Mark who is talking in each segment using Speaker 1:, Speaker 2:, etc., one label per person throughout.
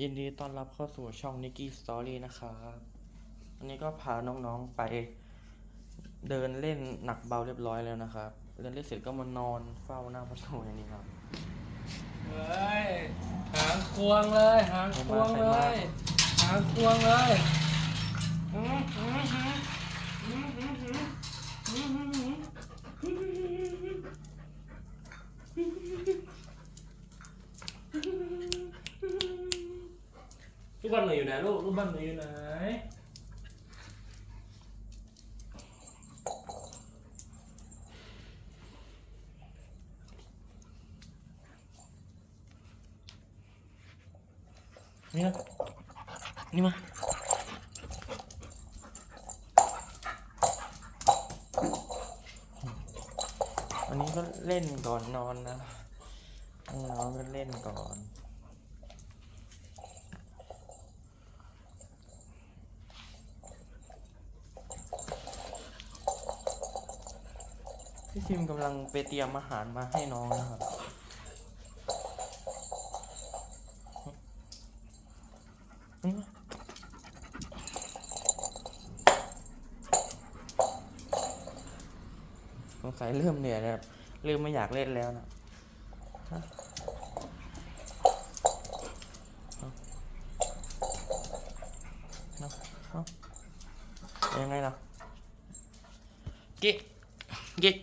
Speaker 1: ยินดีต้อนรับเข้าสู่ช่องนิกกี้สตอรี่นะครับวันนี้ก็พาน้องๆไปเดินเล่นหนักเบาเรียบร้อยแล้วนะครับเดินเล่นเสร็จก็มานอนเฝ้าหน้าประตูอย่างนี้ครับ
Speaker 2: เฮ้ยหางควงเลย หางควงเลย หางควงเลยอื้อหือหืออื้อหือหืออื้อหือหือ ลูกบอลหนูอยู่ไหนลูกลูกบอลหนูอยู่ไหน
Speaker 1: นี่นะนี่มาวันนี้ก็เล่นก่อนนอนนะน้องก็เล่นก่อน พี่ฟิมกำลังไปเตรียมอาหารมาให้น้องนะครับ สงสัยเริ่มเหนื่อยแล้วครับเริ่มไม่อยากเล่นแล้วนะยังไงล่ะกิ๊ก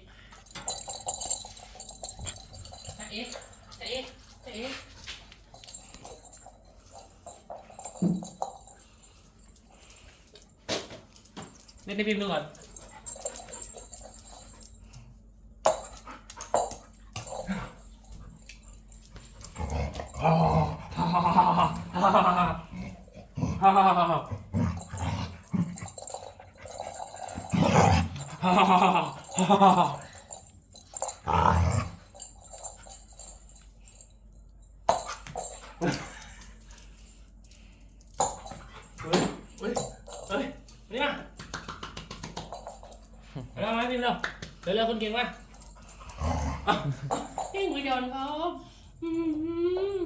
Speaker 1: กิ๊ก
Speaker 2: จ๊ะเอ๊ะจ๊ะเอ๊ะจ๊ะเอ๊ะเล่นในพิมพ์ดูก่อนเฮ้ย เฮ้ย เฮ้ย นี่มาเอามาพิมพ์เร็วเร็วเร็วคนเก่งมาอะเก่งไปก่อนครับอืมอืม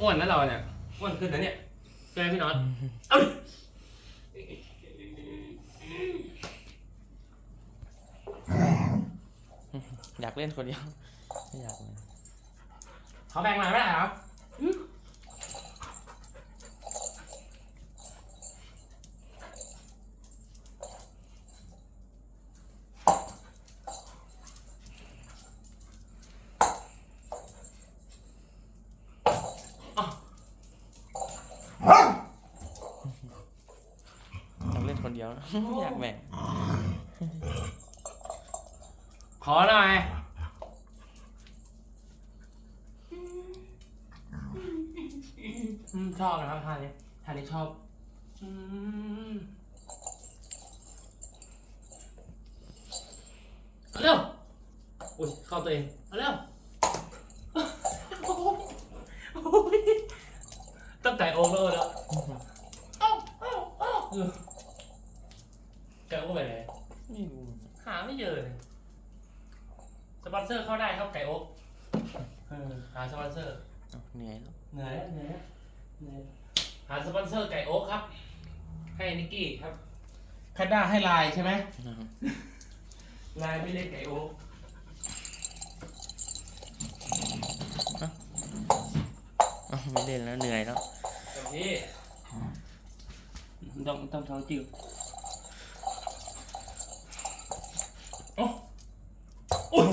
Speaker 2: อ้วนนะเราเนี่ยอ้วนขึ้นนะเนี่ยใช่ไหมพี่น็อตเอาดิ
Speaker 1: อยากเล่นคนเดียวไม่อยากเลย
Speaker 2: เขาแบ่งมาไม่ได้เหรออืมอะ
Speaker 1: อยากเล่นคนเดียวนะไม่อยากแบ่ง
Speaker 2: ขอหน่อย อืมชอบนะครับท่านี้ท่านี้ชอบ อืมเอาเร็วอุ้ยเข้าตัวเองเอาเร็วโอ้ยตั้งแต่โอเวอร์แล้วเอ้าเอ้าเอ้าเออแกก็ไปไหน
Speaker 1: ไม่รู้เหมือนกัน
Speaker 2: หาไม่เจอเลยส ปอนเซอร์เข้าได้ครับไก่โอ๊กเออหาสปอนเซอร์
Speaker 1: เอาเหนื่อยแล้ว
Speaker 2: เหนื่อยเหนื่อยเหนื่อยหาสปอนเซอร์ไก่โอ๊กครับ ให้นิกกี้ครับแพนด้าให้ไลน์ใช่ไหม
Speaker 1: นะครับ
Speaker 2: ไลน์ไม่เล่นไก่โอ๊ก
Speaker 1: เอาไม่เล่นแล้วเหนื่อยแล้ว
Speaker 2: เต็มที่ต้องต้องท้องจิ้วโอ้โอ้ย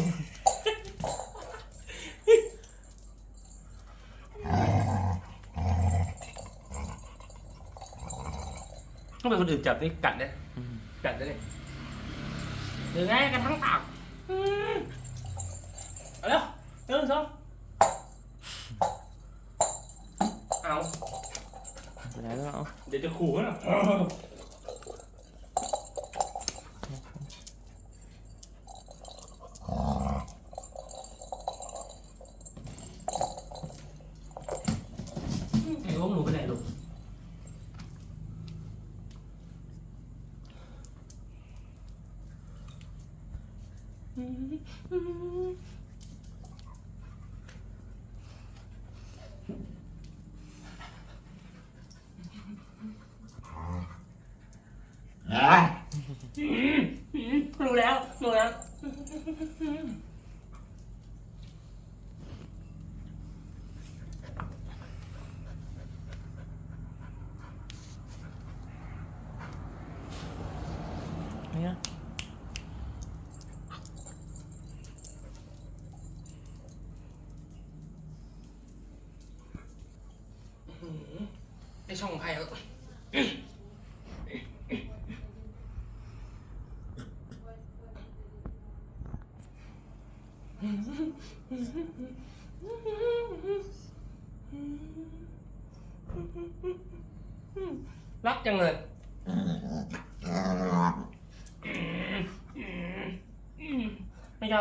Speaker 2: ต้องเป็นคนอื่นจับนี่กัดเลย
Speaker 1: อืม
Speaker 2: กัดได้เลยหรือไงกันทั้งปากอืมเอาเร็วหนึ่งสองเอา
Speaker 1: ไปไหนแล้วเอา
Speaker 2: เดี๋ยวจะขู่นะไอ้โอ้หนูไปไหนลู
Speaker 1: Mm-hmm.
Speaker 2: ไอช่องใครเหรอรักจังเลยไม่ช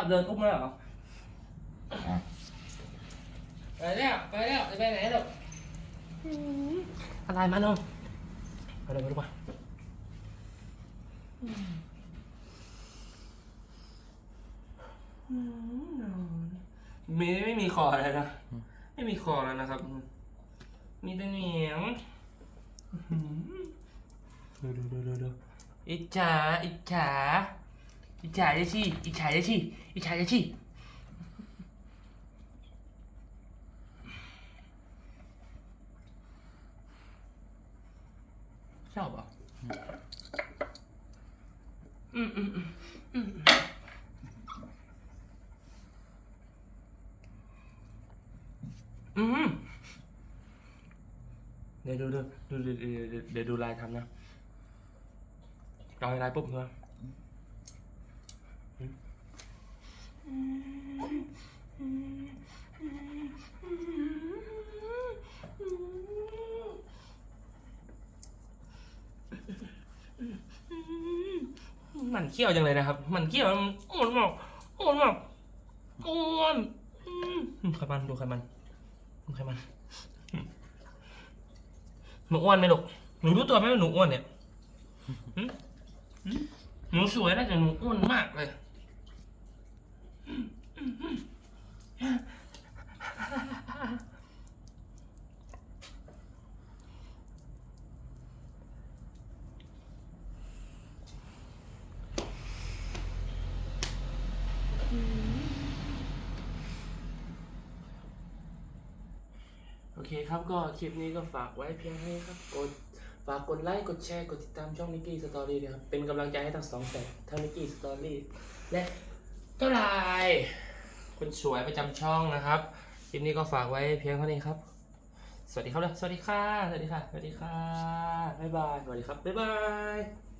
Speaker 2: อบเดินอุ้มเลยเหรอไปแล้วไปแล้วจะไปไหนหรอกอะไรมาน้องไปเลยไปดูป่ะมีไม่มีคออะไรนะไม่มีคอแล้วนะครับ มีแต่เหนียงดูดูดูดูดูอิจฉาอิจฉาอิจฉาจะชี่อิจฉาจะชี่อิจฉาจะชี่ ชอบเหรอะอืมอืมอืมอืมอืมเดี๋ยวดูดูดูดูเดี๋ยวดูลายทำนะลายลายปุ๊บเนอะมั มันเขี้ยวจังเลยนะครับ มันเขี้ยวมันอ้วนมากอ้วนมากอ้วนไขมันดูไขมันดูไขมันหนูอ้วนไหมลูกหนูรู้ตัวไหมว่าหนูอ้วนเนี่ยหนูสวยนะแต่หนูอ้วนมากเลย เคครับก็คลิปนี้ก็ฝากไว้เพียงเท่านี้ครับกดฝากกดไลค์กดแชร์กดติดตามช่องนิกกี้สตอรี่ด้วยครับเป็นกำลังใจให้ทั้งสองแสนทั้งนิกกี้สตอรี่และเจ้าลายคนสวยประจำช่องนะครับคลิปนี้ก็ฝากไว้เพียงเท่านี้ครับ สวัสดีครับเลยสวัสดีค่ะสวัสดีค่ะสวัสดีค่ะบ๊ายบายสวัสดีครับบ๊ายบาย